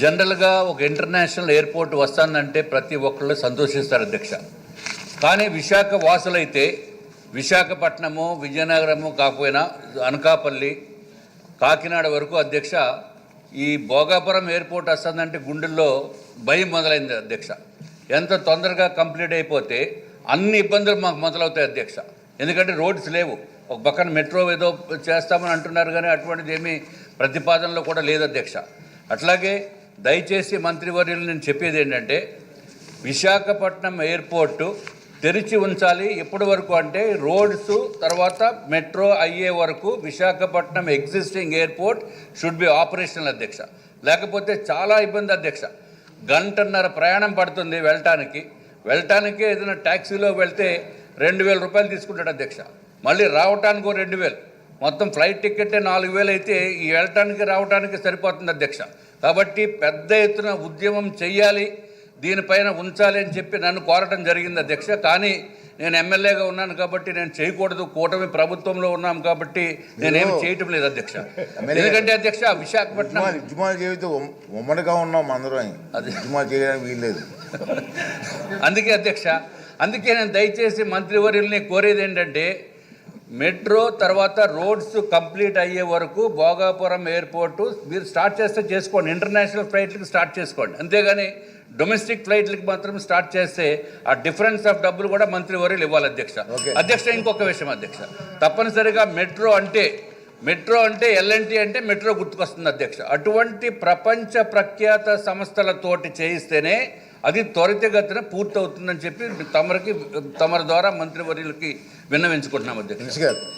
జనరల్గా ఒక international airport వస్తుందంటే ప్రతి ఒక్కళ్ళు సంతోషిస్తారు అధ్యక్ష. కానీ విశాఖ వాసులైతే విశాఖపట్నము విజయనగరము కాకపోయినా అనకాపల్లి కాకినాడ వరకు అధ్యక్ష ఈ భోగాపురం ఎయిర్పోర్ట్ వస్తుందంటే గుండెల్లో భయం మొదలైంది అధ్యక్ష. ఎంత తొందరగా కంప్లీట్ అయిపోతే అన్ని ఇబ్బందులు మాకు మొదలవుతాయి అధ్యక్ష. ఎందుకంటే రోడ్స్ లేవు. ఒక పక్కన మెట్రో ఏదో చేస్తామని అంటున్నారు కానీ అటువంటిది ఏమీ ప్రతిపాదనలో కూడా లేదు అధ్యక్ష. అట్లాగే దయచేసి మంత్రివర్యులు నేను చెప్పేది ఏంటంటే విశాఖపట్నం ఎయిర్పోర్టు తెరిచి ఉంచాలి ఎప్పటి వరకు అంటే రోడ్స్ తర్వాత మెట్రో అయ్యే వరకు Visakhapatnam existing airport should be operational అధ్యక్ష. లేకపోతే చాలా ఇబ్బంది అధ్యక్ష. గంటన్నర ప్రయాణం పడుతుంది వెళ్ళటానికి. వెళ్ళటానికి ఏదైనా ట్యాక్సీలో వెళ్తే రెండు వేల రూపాయలు తీసుకుంటాడు అధ్యక్ష. మళ్ళీ రావటానికి రెండు వేలు. మొత్తం ఫ్లైట్ టికెట్ నాలుగు వేలు అయితే ఈ వెళ్ళటానికి రావటానికి సరిపోతుంది అధ్యక్ష. కాబట్టి పెద్ద ఎత్తున ఉద్యమం చెయ్యాలి దీనిపైన ఉంచాలి అని చెప్పి నన్ను కోరటం జరిగింది అధ్యక్ష. కానీ నేను ఎమ్మెల్యేగా ఉన్నాను కాబట్టి నేను చేయకూడదు. కూటమి ప్రభుత్వంలో ఉన్నాం కాబట్టి నేనేమి చేయటం లేదు అధ్యక్ష. ఎందుకంటే అధ్యక్ష విశాఖపట్నం చేస్తే ఉమ్- ఉమ్మడిగా ఉన్నాం అందరం. అదే. ఉద్యమాలు చేయడానికి వీల్లేదు. అందుకే అధ్యక్ష అందుకే నేను దయచేసి మంత్రివర్యుల్ని కోరేది ఏంటంటే మెట్రో తర్వాత రోడ్స్ కంప్లీట్ అయ్యే వరకు భోగాపురం ఎయిర్పోర్టు మీరు స్టార్ట్ చేస్తే చేసుకోండి. ఇంటర్నేషనల్ ఫ్లైట్లకి స్టార్ట్ చేసుకోండి. అంతేగాని డొమెస్టిక్ ఫ్లైట్లకి మాత్రం స్టార్ట్ చేస్తే ఆ డిఫరెన్స్ ఆఫ్ డబ్బులు కూడా మంత్రివర్యులు ఇవ్వాలి అధ్యక్ష. అధ్యక్ష ఇంకొక విషయం అధ్యక్ష. తప్పనిసరిగా మెట్రో అంటే మెట్రో అంటే ఎల్ఎన్టీ అంటే మెట్రో గుర్తుకొస్తుంది అధ్యక్ష. అటువంటి ప్రపంచ ప్రఖ్యాత సంస్థలతోటి చేయిస్తేనే అది త్వరితగతిన పూర్తవుతుందని చెప్పి తమరికి తమరి ద్వారా మంత్రివర్యులకి విన్నవించుకుంటున్నాం అధ్యక్ష.